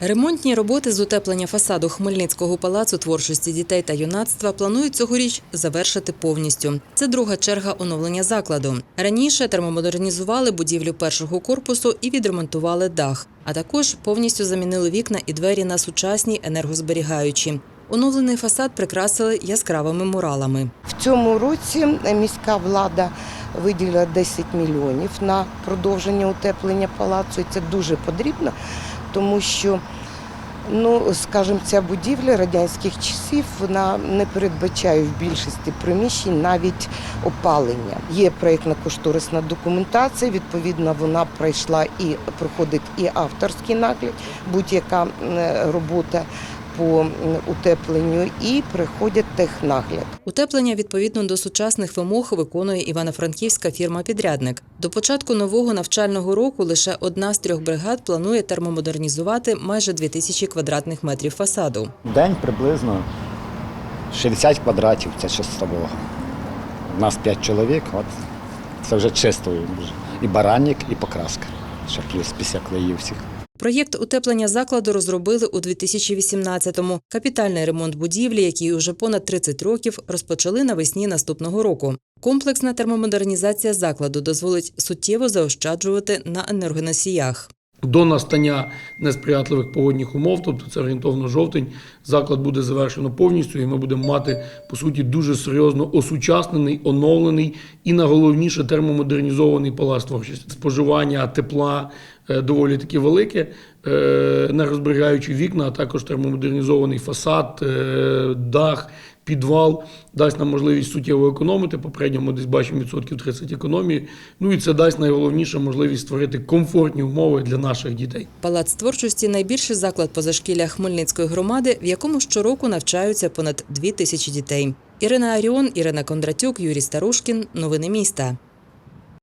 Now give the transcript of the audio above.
Ремонтні роботи з утеплення фасаду Хмельницького палацу творчості дітей та юнацтва планують цьогоріч завершити повністю. Це друга черга оновлення закладу. Раніше термомодернізували будівлю першого корпусу і відремонтували дах, а також повністю замінили вікна і двері на сучасні енергозберігаючі. Оновлений фасад прикрасили яскравими муралами. В цьому році міська влада виділила 10 мільйонів на продовження утеплення палацу. І це дуже потрібно, тому що, ну, скажімо, ця будівля радянських часів вона не передбачає в більшості приміщень навіть опалення. Є проєктно-кошторисна документація, відповідно, вона пройшла і проходить і авторський нагляд, будь-яка е, робота по утепленню, і приходить технагляд. Утеплення відповідно до сучасних вимог виконує івано-франківська фірма-підрядник. До початку нового навчального року лише одна з трьох бригад планує термомодернізувати майже 2000 квадратних метрів фасаду. В День приблизно 60 квадратів це чистового. У нас 5 чоловік, от це вже чисто. І баранник, і покраска. Ще плюс після клеїв всіх. Проєкт утеплення закладу розробили у 2018-му. Капітальний ремонт будівлі, який уже понад 30 років, розпочали навесні наступного року. Комплексна термомодернізація закладу дозволить суттєво заощаджувати на енергоносіях. До настання несприятливих погодних умов, тобто це орієнтовно жовтень, заклад буде завершено повністю, і ми будемо мати по суті дуже серйозно осучаснений, оновлений і найголовніше термомодернізований палац творчості. Споживання тепла доволі таки велике, е, енергозберігаючі вікна, а також термомодернізований фасад, е, дах. Підвал дасть нам можливість суттєво економити. Попередньо ми десь бачимо відсотків 30 економії. Ну і це дасть найголовніше можливість створити комфортні умови для наших дітей. Палац творчості найбільший заклад позашкілля Хмельницької громади, в якому щороку навчаються понад дві тисячі дітей. Ірина Аріон, Ірина Кондратюк, Юрій Старушкін. Новини міста.